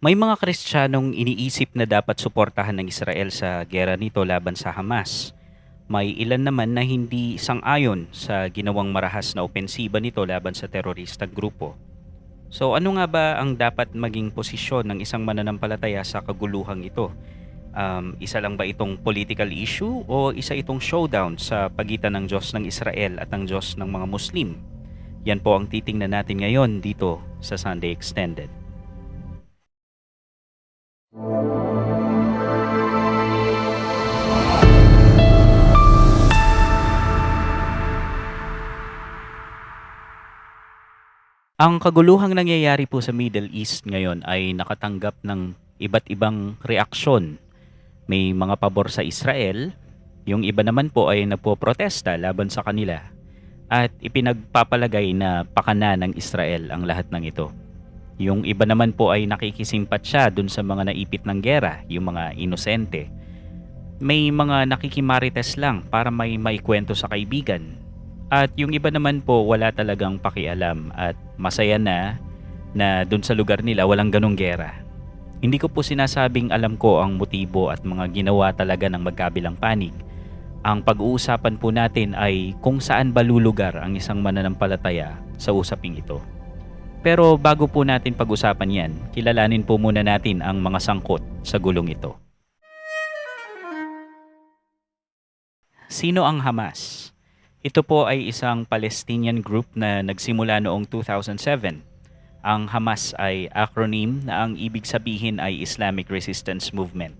May mga Kristiyanong iniisip na dapat suportahan ng Israel sa gera nito laban sa Hamas. May ilan naman na hindi sang-ayon sa ginawang marahas na opensiba nito laban sa teroristang grupo. So ano nga ba ang dapat maging posisyon ng isang mananampalataya sa kaguluhang ito? Um, isa lang ba itong political issue o isa itong showdown sa pagitan ng Diyos ng Israel at ng Diyos ng mga Muslim? Yan po ang titingnan natin ngayon dito sa Sunday Extended. Ang kaguluhang nangyayari po sa Middle East ngayon ay nakatanggap ng iba't ibang reaksyon. May mga pabor sa Israel, yung iba naman po ay nagpo-protesta laban sa kanila at ipinagpapalagay na pakana ng Israel ang lahat ng ito. Yung iba naman po ay nakikisimpatya dun sa mga naipit ng gera, yung mga inosente. May mga nakikimarites lang para may maikwento sa kaibigan. At yung iba naman po wala talagang pakialam at masaya na na dun sa lugar nila walang ganong gera. Hindi ko po sinasabing alam ko ang motibo at mga ginawa talaga ng magkabilang panig. Ang pag-uusapan po natin ay kung saan ba lulugar ang isang mananampalataya sa usaping ito. Pero bago po natin pag-usapan yan, kilalanin po muna natin ang mga sangkot sa gulong ito. Sino ang Hamas? Ito po ay isang Palestinian group na nagsimula noong 2007. Ang Hamas ay acronym na ang ibig sabihin ay Islamic Resistance Movement.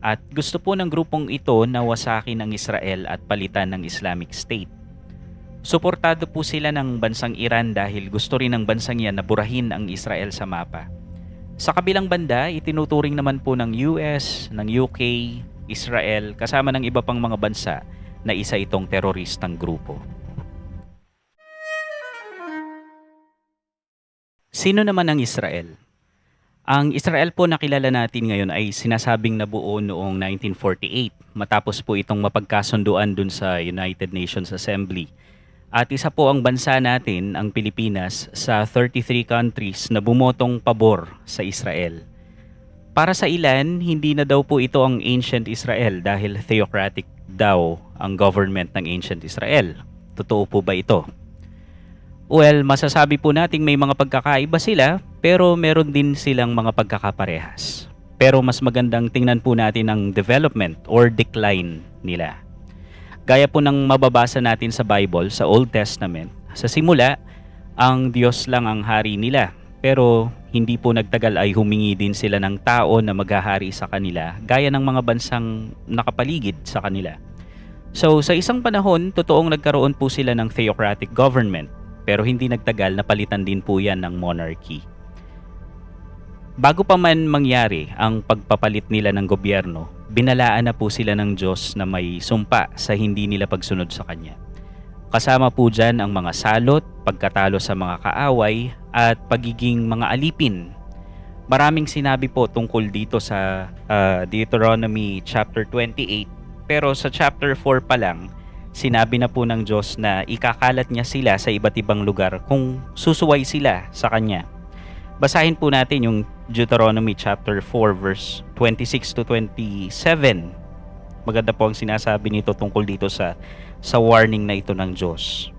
At gusto po ng grupong ito na wasakin ang Israel at palitan ng Islamic State. Suportado po sila ng bansang Iran dahil gusto rin ng bansang yan na burahin ang Israel sa mapa. Sa kabilang banda, itinuturing naman po ng US, ng UK, Israel, kasama ng iba pang mga bansa na isa itong teroristang grupo. Sino naman ang Israel? Ang Israel po na kilala natin ngayon ay sinasabing nabuo noong 1948 matapos po itong mapagkasunduan dun sa United Nations Assembly. At isa po ang bansa natin, ang Pilipinas, sa 33 countries na bumotong pabor sa Israel. Para sa ilan, hindi na daw po ito ang ancient Israel dahil theocratic daw ang government ng ancient Israel. Totoo po ba ito? Well, masasabi po nating may mga pagkakaiba sila, pero meron din silang mga pagkakaparehas. Pero mas magandang tingnan po natin ang development or decline nila. Gaya po ng mababasa natin sa Bible, sa Old Testament, sa simula, ang Diyos lang ang hari nila. Pero hindi po nagtagal ay humingi din sila ng tao na maghahari sa kanila, gaya ng mga bansang nakapaligid sa kanila. So sa isang panahon, totoong nagkaroon po sila ng theocratic government pero hindi nagtagal na palitan din po yan ng monarchy. Bago pa man mangyari ang pagpapalit nila ng gobyerno, binalaan na po sila ng Diyos na may sumpa sa hindi nila pagsunod sa Kanya. Kasama po dyan ang mga salot, pagkatalo sa mga kaaway, at pagiging mga alipin. Maraming sinabi po tungkol dito sa uh, Deuteronomy chapter 28, pero sa chapter 4 pa lang, sinabi na po ng Diyos na ikakalat niya sila sa iba't ibang lugar kung susuway sila sa Kanya. Basahin po natin yung Deuteronomy chapter 4 verse 26 to 27. Maganda po ang sinasabi nito tungkol dito sa sa warning na ito ng Diyos.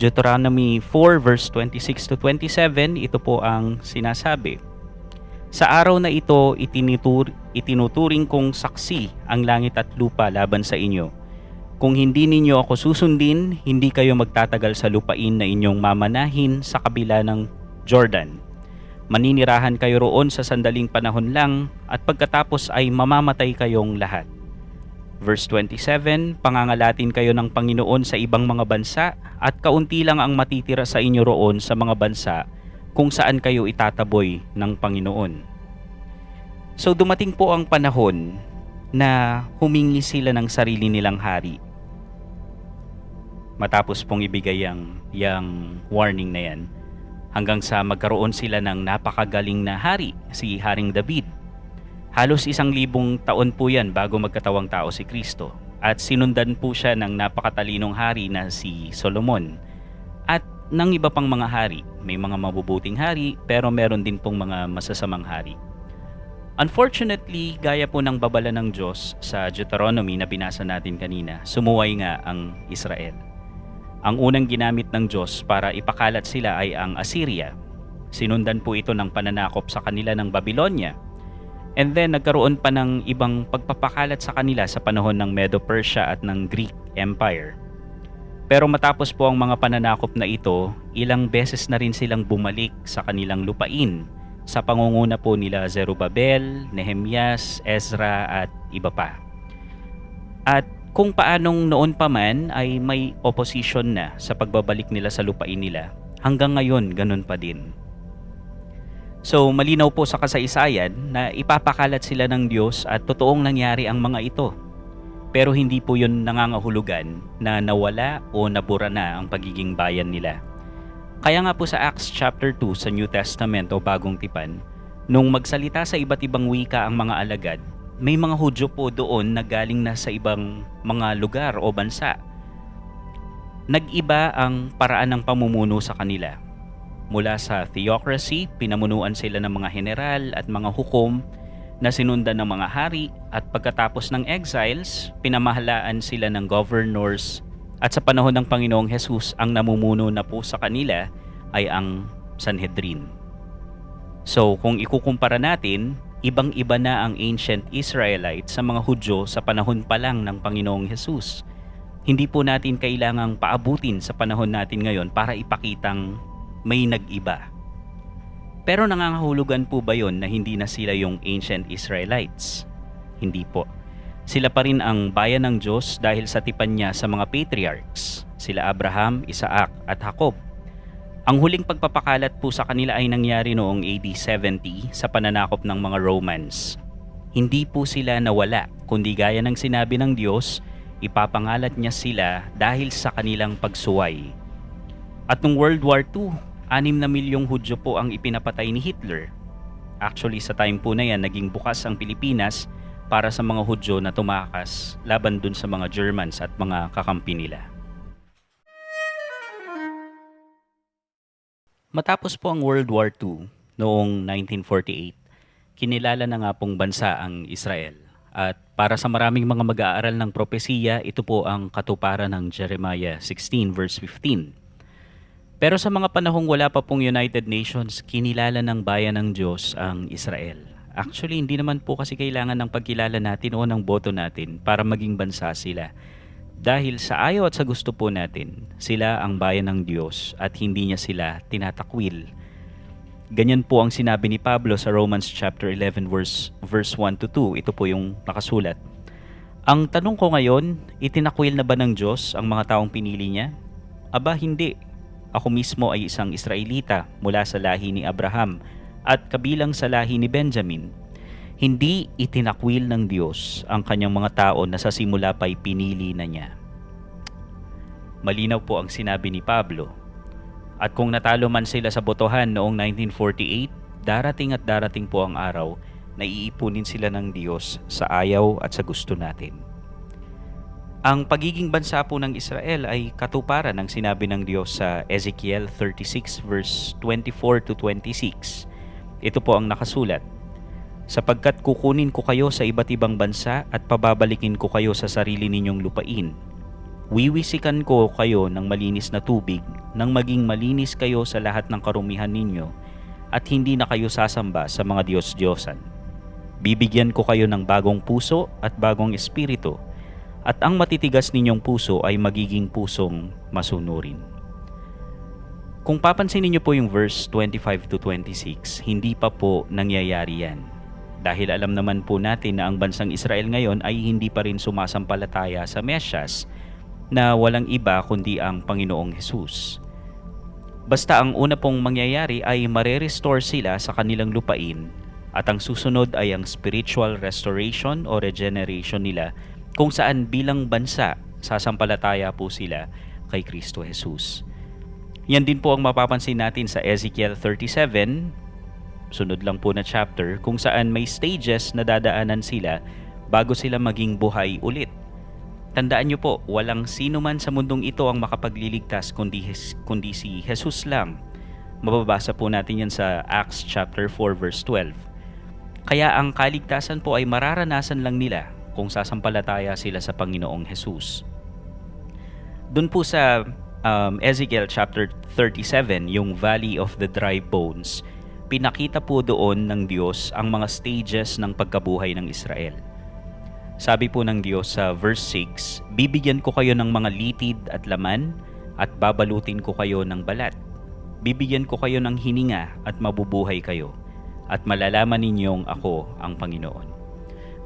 Deuteronomy 4 verse 26 to 27, ito po ang sinasabi. Sa araw na ito, itinitur, itinuturing kong saksi ang langit at lupa laban sa inyo kung hindi ninyo ako susundin, hindi kayo magtatagal sa lupain na inyong mamanahin sa kabila ng Jordan. Maninirahan kayo roon sa sandaling panahon lang at pagkatapos ay mamamatay kayong lahat. Verse 27, Pangangalatin kayo ng Panginoon sa ibang mga bansa at kaunti lang ang matitira sa inyo roon sa mga bansa kung saan kayo itataboy ng Panginoon. So dumating po ang panahon na humingi sila ng sarili nilang hari. Matapos pong ibigay yang, yang warning na yan, hanggang sa magkaroon sila ng napakagaling na hari, si Haring David. Halos isang libong taon po yan bago magkatawang tao si Kristo. At sinundan po siya ng napakatalinong hari na si Solomon. At ng iba pang mga hari. May mga mabubuting hari pero meron din pong mga masasamang hari. Unfortunately, gaya po ng babala ng Diyos sa Deuteronomy na binasa natin kanina, sumuway nga ang Israel. Ang unang ginamit ng Diyos para ipakalat sila ay ang Assyria. Sinundan po ito ng pananakop sa kanila ng Babylonia. And then nagkaroon pa ng ibang pagpapakalat sa kanila sa panahon ng Medo-Persia at ng Greek Empire. Pero matapos po ang mga pananakop na ito, ilang beses na rin silang bumalik sa kanilang lupain sa pangunguna po nila Zerubabel, Nehemias, Ezra at iba pa. At kung paanong noon pa man ay may opposition na sa pagbabalik nila sa lupain nila, hanggang ngayon ganun pa din. So malinaw po sa kasaysayan na ipapakalat sila ng Diyos at totoong nangyari ang mga ito. Pero hindi po yun nangangahulugan na nawala o nabura na ang pagiging bayan nila. Kaya nga po sa Acts chapter 2 sa New Testament o Bagong Tipan, nung magsalita sa iba't ibang wika ang mga alagad, may mga Hudyo po doon na galing na sa ibang mga lugar o bansa. Nag-iba ang paraan ng pamumuno sa kanila. Mula sa theocracy, pinamunuan sila ng mga general at mga hukom na sinundan ng mga hari at pagkatapos ng exiles, pinamahalaan sila ng governors at sa panahon ng Panginoong Hesus, ang namumuno na po sa kanila ay ang Sanhedrin. So kung ikukumpara natin, ibang-iba na ang ancient Israelites sa mga Hudyo sa panahon pa lang ng Panginoong Hesus. Hindi po natin kailangang paabutin sa panahon natin ngayon para ipakitang may nag-iba. Pero nangangahulugan po ba yon na hindi na sila yung ancient Israelites? Hindi po. Sila pa rin ang bayan ng Diyos dahil sa tipan niya sa mga patriarchs, sila Abraham, Isaac at Jacob. Ang huling pagpapakalat po sa kanila ay nangyari noong AD 70 sa pananakop ng mga Romans. Hindi po sila nawala, kundi gaya ng sinabi ng Diyos, ipapangalat niya sila dahil sa kanilang pagsuway. At noong World War II, anim na milyong Hudyo po ang ipinapatay ni Hitler. Actually, sa time po na yan, naging bukas ang Pilipinas para sa mga Hudyo na tumakas laban dun sa mga Germans at mga kakampi nila. Matapos po ang World War II noong 1948, kinilala na nga pong bansa ang Israel. At para sa maraming mga mag-aaral ng propesiya, ito po ang katuparan ng Jeremiah 16 verse 15. Pero sa mga panahong wala pa pong United Nations, kinilala ng bayan ng Diyos ang Israel. Actually, hindi naman po kasi kailangan ng pagkilala natin o ng boto natin para maging bansa sila. Dahil sa ayaw at sa gusto po natin, sila ang bayan ng Diyos at hindi niya sila tinatakwil. Ganyan po ang sinabi ni Pablo sa Romans chapter 11 verse, verse 1 to 2. Ito po yung nakasulat. Ang tanong ko ngayon, itinakwil na ba ng Diyos ang mga taong pinili niya? Aba hindi. Ako mismo ay isang Israelita mula sa lahi ni Abraham at kabilang sa lahi ni Benjamin, hindi itinakwil ng Diyos ang kanyang mga tao na sa simula pa'y pinili na niya. Malinaw po ang sinabi ni Pablo. At kung natalo man sila sa botohan noong 1948, darating at darating po ang araw na iipunin sila ng Diyos sa ayaw at sa gusto natin. Ang pagiging bansa po ng Israel ay katuparan ng sinabi ng Diyos sa Ezekiel 36 verse 24 to 26 ito po ang nakasulat. Sapagkat kukunin ko kayo sa iba't ibang bansa at pababalikin ko kayo sa sarili ninyong lupain. Wiwisikan ko kayo ng malinis na tubig nang maging malinis kayo sa lahat ng karumihan ninyo at hindi na kayo sasamba sa mga Diyos-Diyosan. Bibigyan ko kayo ng bagong puso at bagong espiritu at ang matitigas ninyong puso ay magiging pusong masunurin. Kung papansinin niyo po yung verse 25 to 26, hindi pa po nangyayari yan. Dahil alam naman po natin na ang bansang Israel ngayon ay hindi pa rin sumasampalataya sa Mesyas na walang iba kundi ang Panginoong Hesus. Basta ang una pong mangyayari ay marerestore sila sa kanilang lupain at ang susunod ay ang spiritual restoration o regeneration nila kung saan bilang bansa sasampalataya po sila kay Kristo Jesus. Yan din po ang mapapansin natin sa Ezekiel 37, sunod lang po na chapter, kung saan may stages na dadaanan sila bago sila maging buhay ulit. Tandaan niyo po, walang sino man sa mundong ito ang makapagliligtas kundi, kundi si Jesus lang. Mababasa po natin yan sa Acts chapter 4 verse 12. Kaya ang kaligtasan po ay mararanasan lang nila kung sasampalataya sila sa Panginoong Hesus. Doon po sa um, Ezekiel chapter 37, yung Valley of the Dry Bones, pinakita po doon ng Diyos ang mga stages ng pagkabuhay ng Israel. Sabi po ng Diyos sa verse 6, Bibigyan ko kayo ng mga litid at laman at babalutin ko kayo ng balat. Bibigyan ko kayo ng hininga at mabubuhay kayo at malalaman ninyong ako ang Panginoon.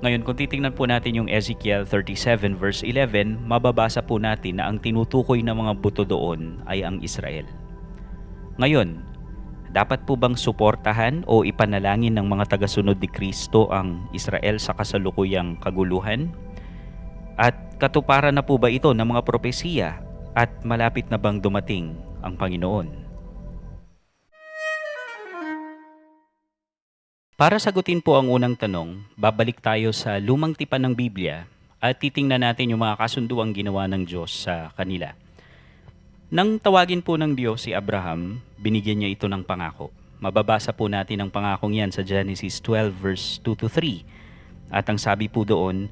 Ngayon, kung titingnan po natin yung Ezekiel 37 verse 11, mababasa po natin na ang tinutukoy ng mga buto doon ay ang Israel. Ngayon, dapat po bang suportahan o ipanalangin ng mga tagasunod ni Kristo ang Israel sa kasalukuyang kaguluhan? At katuparan na po ba ito ng mga propesiya at malapit na bang dumating ang Panginoon? Para sagutin po ang unang tanong, babalik tayo sa lumang tipan ng Biblia at titingnan natin yung mga kasunduang ginawa ng Diyos sa kanila. Nang tawagin po ng Diyos si Abraham, binigyan niya ito ng pangako. Mababasa po natin ang pangakong yan sa Genesis 12 verse 2 to 3. At ang sabi po doon,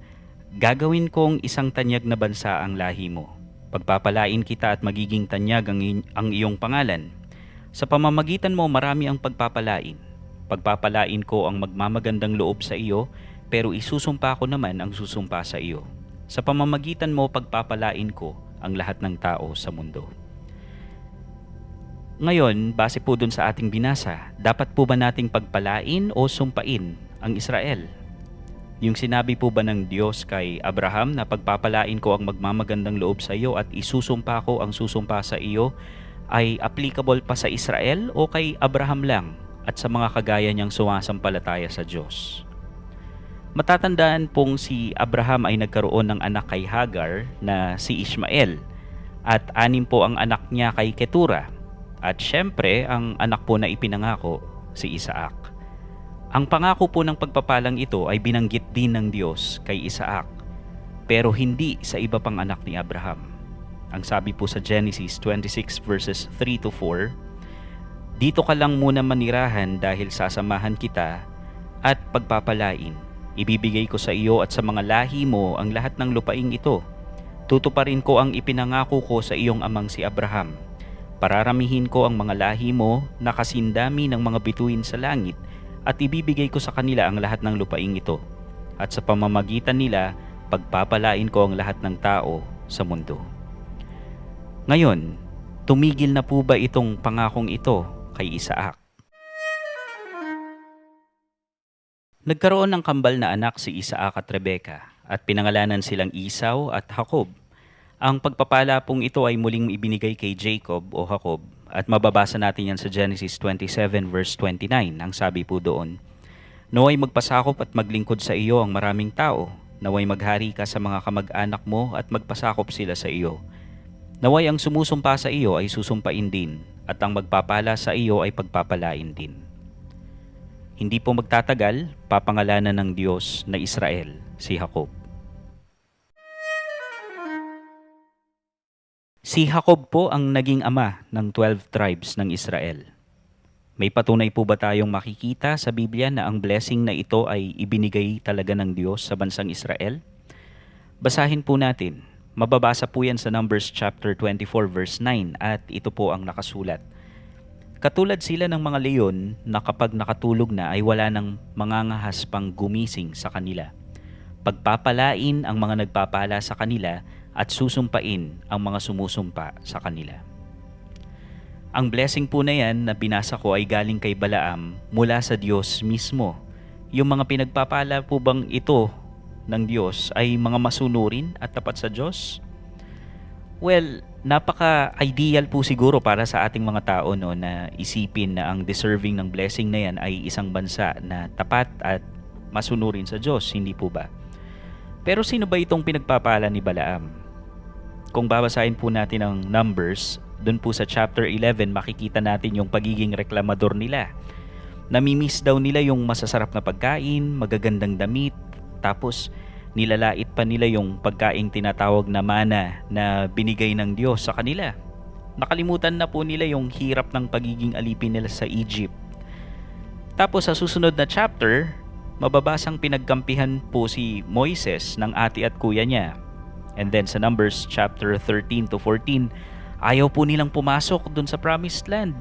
Gagawin kong isang tanyag na bansa ang lahi mo. Pagpapalain kita at magiging tanyag ang, ang iyong pangalan. Sa pamamagitan mo marami ang pagpapalain Pagpapalain ko ang magmamagandang loob sa iyo, pero isusumpa ko naman ang susumpa sa iyo. Sa pamamagitan mo pagpapalain ko ang lahat ng tao sa mundo. Ngayon, base po dun sa ating binasa, dapat po ba nating pagpalain o sumpain ang Israel? Yung sinabi po ba ng Diyos kay Abraham na pagpapalain ko ang magmamagandang loob sa iyo at isusumpa ko ang susumpa sa iyo ay applicable pa sa Israel o kay Abraham lang at sa mga kagaya niyang sumasampalataya sa Diyos. Matatandaan pong si Abraham ay nagkaroon ng anak kay Hagar na si Ishmael at anim po ang anak niya kay Ketura at syempre ang anak po na ipinangako si Isaac. Ang pangako po ng pagpapalang ito ay binanggit din ng Diyos kay Isaac pero hindi sa iba pang anak ni Abraham. Ang sabi po sa Genesis 26 verses 3 to 4, dito ka lang muna manirahan dahil sasamahan kita at pagpapalain. Ibibigay ko sa iyo at sa mga lahi mo ang lahat ng lupaing ito. Tutuparin ko ang ipinangako ko sa iyong amang si Abraham. Pararamihin ko ang mga lahi mo na kasindami ng mga bituin sa langit at ibibigay ko sa kanila ang lahat ng lupaing ito. At sa pamamagitan nila, pagpapalain ko ang lahat ng tao sa mundo. Ngayon, tumigil na po ba itong pangakong ito kay Isaac. Nagkaroon ng kambal na anak si Isaac at Rebeka at pinangalanan silang Isaw at Jacob. Ang pagpapala pong ito ay muling ibinigay kay Jacob o Jacob at mababasa natin yan sa Genesis 27 verse 29. Ang sabi po doon, Naway magpasakop at maglingkod sa iyo ang maraming tao. Naway maghari ka sa mga kamag-anak mo at magpasakop sila sa iyo. Naway ang sumusumpa sa iyo ay susumpain din at ang magpapala sa iyo ay pagpapalain din. Hindi po magtatagal, papangalanan ng Diyos na Israel si Jacob. Si Jacob po ang naging ama ng 12 tribes ng Israel. May patunay po ba tayong makikita sa Biblia na ang blessing na ito ay ibinigay talaga ng Diyos sa bansang Israel? Basahin po natin Mababasa po yan sa Numbers chapter 24 verse 9 at ito po ang nakasulat. Katulad sila ng mga leon na kapag nakatulog na ay wala nang mangangahas pang gumising sa kanila. Pagpapalain ang mga nagpapala sa kanila at susumpain ang mga sumusumpa sa kanila. Ang blessing po na yan na binasa ko ay galing kay Balaam mula sa Diyos mismo. Yung mga pinagpapala po bang ito ng Diyos ay mga masunurin at tapat sa Diyos? Well, napaka-ideal po siguro para sa ating mga tao no na isipin na ang deserving ng blessing na yan ay isang bansa na tapat at masunurin sa Diyos, hindi po ba? Pero sino ba itong pinagpapala ni Balaam? Kung babasahin po natin ang Numbers, dun po sa chapter 11 makikita natin yung pagiging reklamador nila. Namimiss daw nila yung masasarap na pagkain, magagandang damit, tapos nilalait pa nila yung pagkaing tinatawag na mana na binigay ng Diyos sa kanila. Nakalimutan na po nila yung hirap ng pagiging alipin nila sa Egypt. Tapos sa susunod na chapter, mababasang pinagkampihan po si Moises ng ate at kuya niya. And then sa Numbers chapter 13 to 14, ayaw po nilang pumasok dun sa promised land.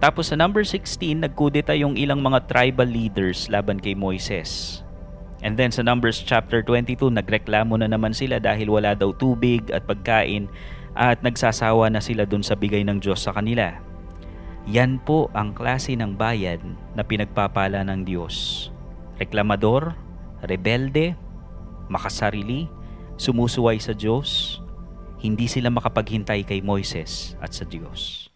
Tapos sa number 16, nagkudeta yung ilang mga tribal leaders laban kay Moises. And then sa Numbers chapter 22, nagreklamo na naman sila dahil wala daw tubig at pagkain at nagsasawa na sila dun sa bigay ng Diyos sa kanila. Yan po ang klase ng bayan na pinagpapala ng Diyos. Reklamador, rebelde, makasarili, sumusuway sa Diyos, hindi sila makapaghintay kay Moises at sa Diyos.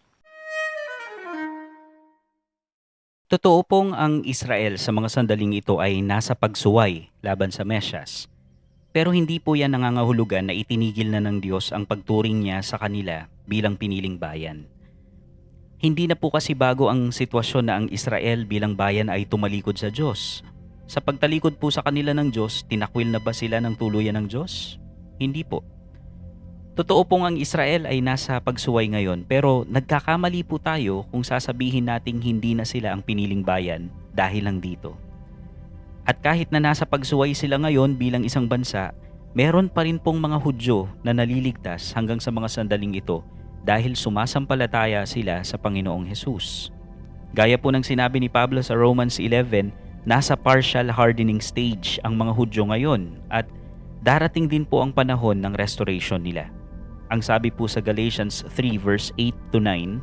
Totoo pong ang Israel sa mga sandaling ito ay nasa pagsuway laban sa Mesyas. Pero hindi po yan nangangahulugan na itinigil na ng Diyos ang pagturing niya sa kanila bilang piniling bayan. Hindi na po kasi bago ang sitwasyon na ang Israel bilang bayan ay tumalikod sa Diyos. Sa pagtalikod po sa kanila ng Diyos, tinakwil na ba sila ng tuluyan ng Diyos? Hindi po. Totoo pong ang Israel ay nasa pagsuway ngayon pero nagkakamali po tayo kung sasabihin nating hindi na sila ang piniling bayan dahil lang dito. At kahit na nasa pagsuway sila ngayon bilang isang bansa, meron pa rin pong mga Hudyo na naliligtas hanggang sa mga sandaling ito dahil sumasampalataya sila sa Panginoong Hesus. Gaya po ng sinabi ni Pablo sa Romans 11, nasa partial hardening stage ang mga Hudyo ngayon at darating din po ang panahon ng restoration nila. Ang sabi po sa Galatians 3 verse 8 to 9,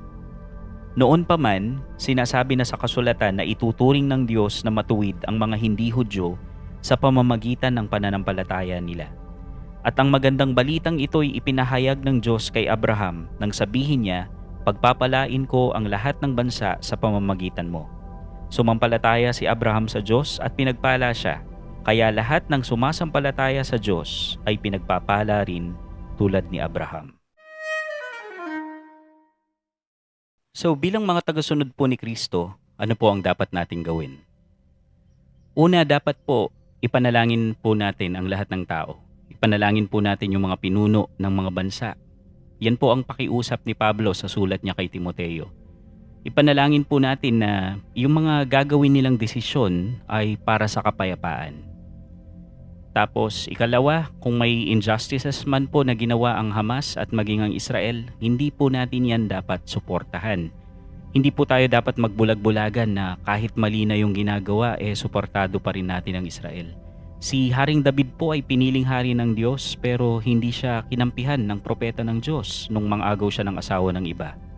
Noon pa man, sinasabi na sa kasulatan na ituturing ng Diyos na matuwid ang mga hindi Hudyo sa pamamagitan ng pananampalataya nila. At ang magandang balitang ito'y ipinahayag ng Diyos kay Abraham nang sabihin niya, Pagpapalain ko ang lahat ng bansa sa pamamagitan mo. Sumampalataya si Abraham sa Diyos at pinagpala siya, kaya lahat ng sumasampalataya sa Diyos ay pinagpapala rin tulad ni Abraham. So bilang mga tagasunod po ni Kristo, ano po ang dapat nating gawin? Una, dapat po ipanalangin po natin ang lahat ng tao. Ipanalangin po natin yung mga pinuno ng mga bansa. Yan po ang pakiusap ni Pablo sa sulat niya kay Timoteo. Ipanalangin po natin na yung mga gagawin nilang desisyon ay para sa kapayapaan. Tapos ikalawa, kung may injustices man po na ginawa ang Hamas at maging ang Israel, hindi po natin yan dapat suportahan. Hindi po tayo dapat magbulag-bulagan na kahit mali na yung ginagawa, eh suportado pa rin natin ang Israel. Si Haring David po ay piniling hari ng Diyos pero hindi siya kinampihan ng propeta ng Diyos nung mangagaw siya ng asawa ng iba.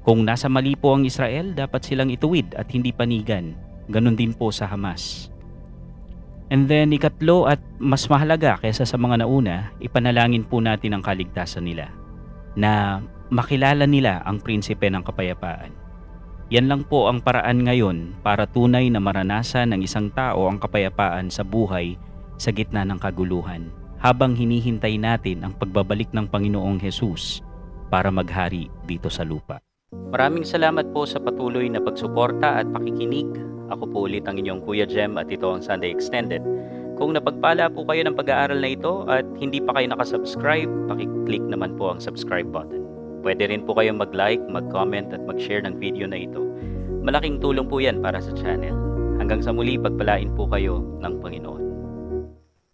Kung nasa mali po ang Israel, dapat silang ituwid at hindi panigan. Ganon din po sa Hamas. And then ikatlo at mas mahalaga kaysa sa mga nauna, ipanalangin po natin ang kaligtasan nila na makilala nila ang prinsipe ng kapayapaan. Yan lang po ang paraan ngayon para tunay na maranasan ng isang tao ang kapayapaan sa buhay sa gitna ng kaguluhan habang hinihintay natin ang pagbabalik ng Panginoong Hesus para maghari dito sa lupa. Maraming salamat po sa patuloy na pagsuporta at pakikinig. Ako po ulit ang inyong Kuya Jem at ito ang Sunday Extended. Kung napagpala po kayo ng pag-aaral na ito at hindi pa kayo nakasubscribe, pakiclick naman po ang subscribe button. Pwede rin po kayong mag-like, mag-comment at mag-share ng video na ito. Malaking tulong po yan para sa channel. Hanggang sa muli, pagpalain po kayo ng Panginoon.